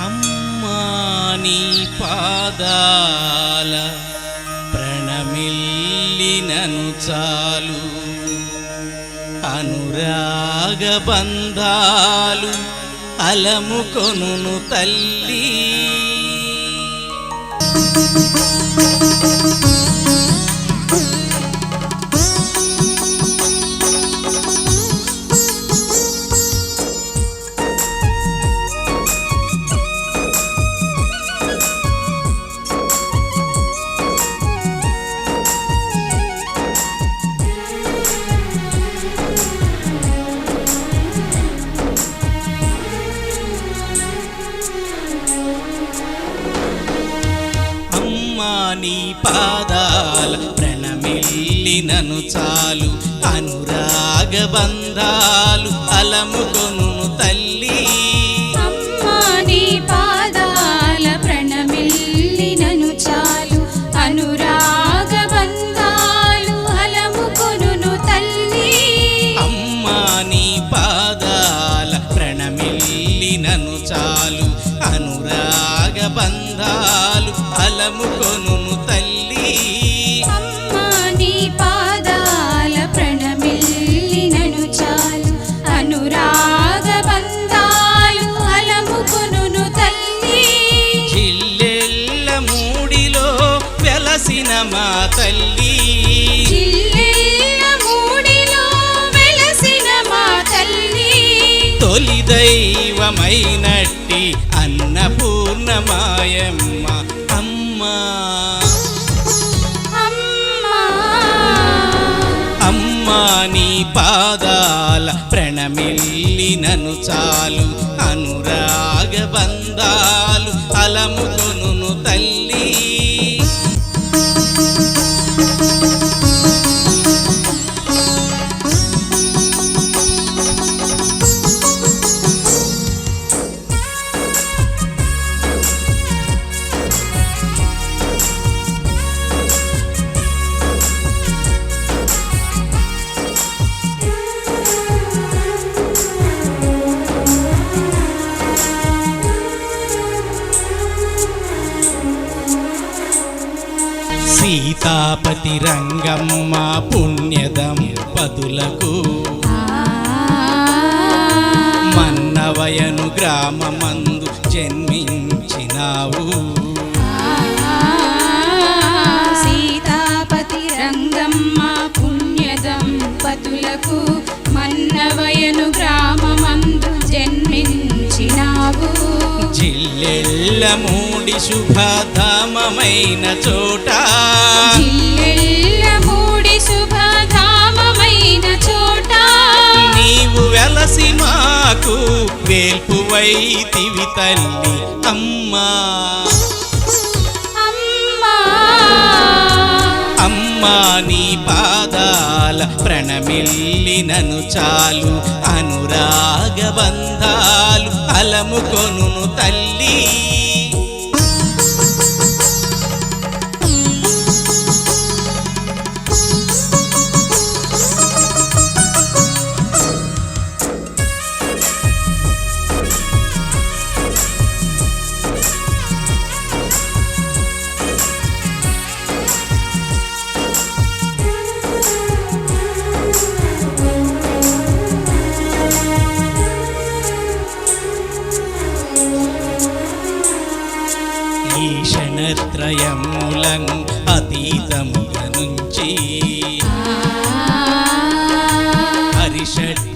అమ్మా నీ పాదాల ప్రణమిల్లినను చాలు. అనురాగ బంధాలు అలము కొను తల్లి. నీ పాదాల ప్రణమిల్లినను చాలు. అనురాగ బంధాలు అలముకొనును తల్లి. అమ్మా నీ పాదాల ప్రణమిల్లినను చాలు. అనురాగ బంధాలు అలముకొనును తల్లి. అమ్మా నీ పాదాల ప్రణమిల్లినను చాలు. అనురాగ బంధాలు మా తల్లి. తొలి దైవమైనట్టి అన్నపూర్ణమాయమ్మ అమ్మా. అమ్మా. నీ పాదాల ప్రణమిల్లినను చాలు. అనురాగ బంధాలు అలముకొనును తల్లి. సీతాపతి రంగమ్మ పుణ్యదం పదులకు. మన్నవయను గ్రామమందు జన్మించినావు. మూడి శుభధామమైన చోట. మూడి శుభధామమైన చోట. నీవు వెలసి మాకు వేల్పువైతివి తల్లి అమ్మా. అమ్మా. నీ పాదాల ప్రణమిల్లినను చాలు. అనురాగ బంధాలు అలముకొనును తల్లి.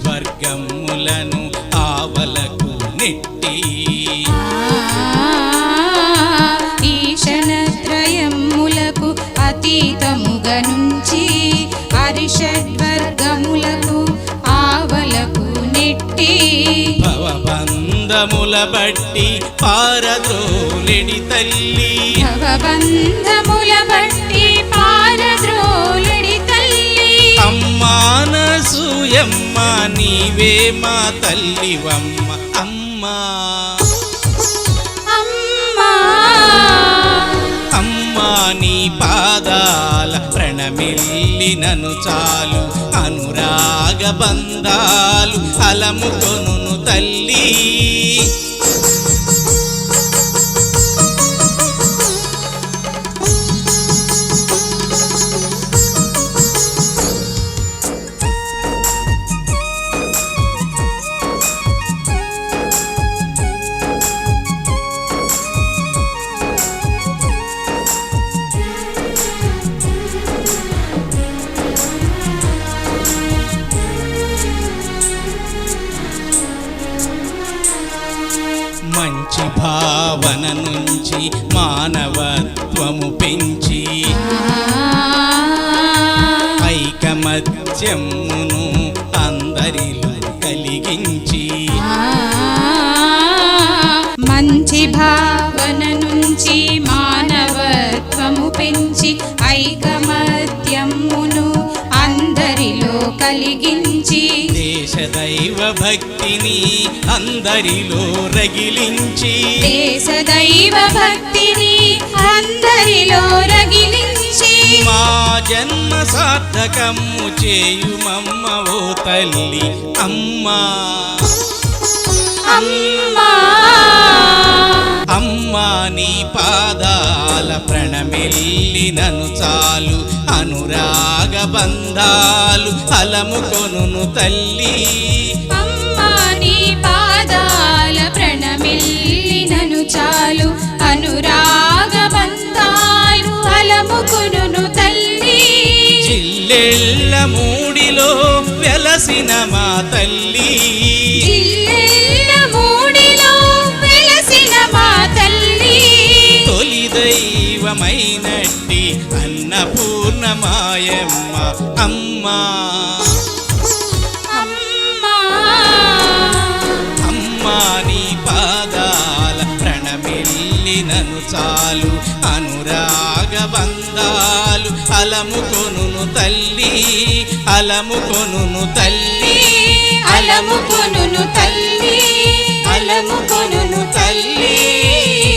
హరిషడ్వర్గములను ఆవలకు నెట్టి. ఈశనత్రయములకు అతీతముగ నుంచి అరిషడ్వర్గములకు ఆవలకు నెట్టి. భవబంధముల బట్టి పారద్రోలెడి తల్లి. భవబంధముల మా తల్లివమ్మ అమ్మా. అమ్మా. నీ పాదాల ప్రణమిల్లినను చాలు. అనురాగ బంధాలు అలముకొను తల్లి. భావన నుంచి మానవత్వము పెంచి ఐకమత్యమును అందరిలో కలిగించి మంచి భావన నుంచి మానవత్వము పెంచి ఐకమత్యమును అందరిలో కలిగించి దేశ దైవ భక్తిని అందరిలో రగిలించి. దేశ దైవ భక్తిని అందరిలో రగిలించి. మా జన్మ సార్థకము చేయుమమ్మ ఓ తల్లి అమ్మా అమ్మా. అమ్మా. పాదాల ప్రణమిల్లినను చాలు అనురాగ బంధాలు అలముకొను తల్లి. పాదాల ప్రణమిల్లినను చాలు అనురాగ బంధాలు అలముకును తల్లి. జిల్లెళ్ళ మూడిలో వెలసిన మా తల్లి. జిల్లెల్ల దైవమైనట్టి అన్నపూర్ణమాయమ్మ అమ్మా. అమ్మా. అమ్మా నీ పాదాల ప్రణమిల్లినను చాలు. అనురాగ బంధాలు అలముకొను తల్లి అలముకొను తల్లి అలముకొను తల్లి అలముకొను తల్లి.